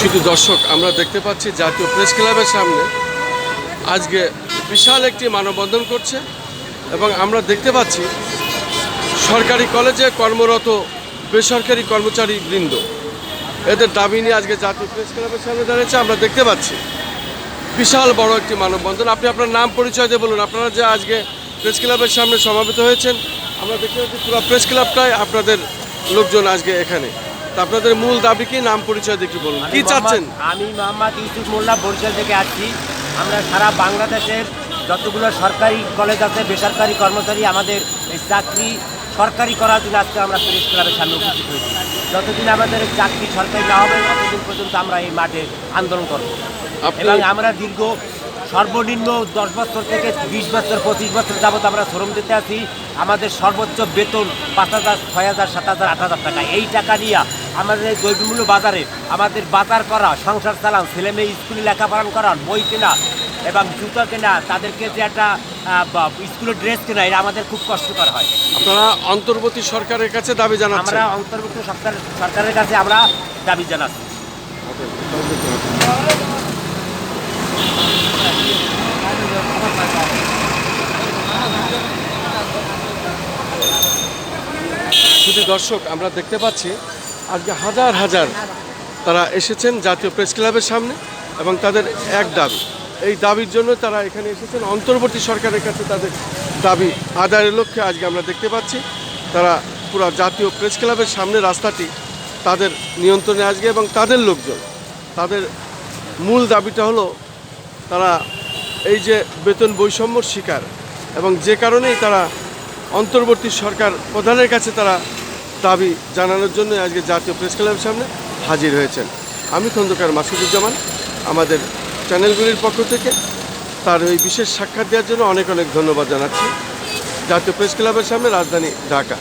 শুধু দর্শক, আমরা দেখতে পাচ্ছি জাতীয় প্রেস ক্লাবের সামনে আজকে বিশাল একটি মানববন্ধন করছে এবং আমরা দেখতে পাচ্ছি সরকারি কলেজে কর্মরত বেসরকারি কর্মচারী বৃন্দ। এদের দাবি নিয়ে আজকে জাতীয় প্রেস ক্লাবের সামনে দাঁড়িয়েছে, আমরা দেখতে পাচ্ছি। বিশাল বড় একটি মানববন্ধন। আপনি আপনার নাম পরিচয় দিয়ে বলুন। আপনারা যে আজকে প্রেস ক্লাবের সামনে সমাবেত হয়েছেন, আমরা দেখতে পাচ্ছি পুরো প্রেস ক্লাবটাই আপনাদের লোকজন আজকে এখানে। আপনাদের মূল দাবি কি? নাম পরিচয় দেখি বলুন। কি চাচ্ছেন? আমি মোহাম্মদ ইউসুফ মোল্লা বরিশাল থেকে আসছি। আমরা সারা বাংলাদেশের যতগুলো সরকারি কলেজ আছে বেসরকারি কর্মচারী আমাদের এই চাকরি সরকারি করার জন্য আজকে আমরা প্রেস ক্লাবের সামনে উপস্থিত হয়েছি। যতদিন আমাদের চাকরি সরকারি না হবে ততদিন পর্যন্ত আমরা এই মাঠে আন্দোলন করব। এবং আমরা দীর্ঘ সর্বনিম্ন দশ বছর থেকে বিশ বছর পঁচিশ বছর যাবত আমরা শ্রম দিতে আছি। আমাদের সর্বোচ্চ বেতন পাঁচ হাজার ছয় হাজার সাত হাজার আট হাজার টাকা। এই টাকা নিয়ে আমাদের এই দ্রব্যমূল্য বাজারে আমাদের বাজার করা সংসার চালান ছেলে মেয়ে স্কুলে লেখাপড়া করান বই কেনা এবং জুতো কেনা তাদেরকে যে একটা স্কুলের ড্রেস কেনা এটা আমাদের খুব কষ্টকর হয়। আপনারা অন্তর্বর্তী সরকারের কাছে দাবি জানাচ্ছেন? আমরা অন্তর্বর্তী সরকার সরকারের কাছে আমরা দাবি জানাচ্ছি। শুধু দর্শক আমরা দেখতে পাচ্ছি আজকে হাজার হাজার তারা এসেছেন জাতীয় প্রেস ক্লাবের সামনে এবং তাদের এক দাবি। এই দাবির জন্য তারা এখানে এসেছেন। অন্তর্বর্তী সরকারের কাছে তাদের দাবি, আদায়ের লক্ষ্যে আজকে আমরা দেখতে পাচ্ছি তারা পুরো জাতীয় প্রেস ক্লাবের সামনে রাস্তাটি তাদের নিয়ন্ত্রণে আজকে এবং তাদের লোকজন। তাদের মূল দাবিটা হলো তারা এই যে বেতন বৈষম্যর শিকার এবং যে কারণেই তারা অন্তর্বর্তী সরকার প্রধানের কাছে তারা দাবি জানানোর জন্য আজকে জাতীয় প্রেস ক্লাবের সামনে হাজির হয়েছেন। আমি খন্দকার মাসুদুজ্জামান, আমাদের চ্যানেলগুলির পক্ষ থেকে তার ওই বিশেষ সাক্ষাৎ দেওয়ার জন্য অনেক অনেক ধন্যবাদ জানাচ্ছি। জাতীয় প্রেস ক্লাবের সামনে রাজধানী ঢাকা।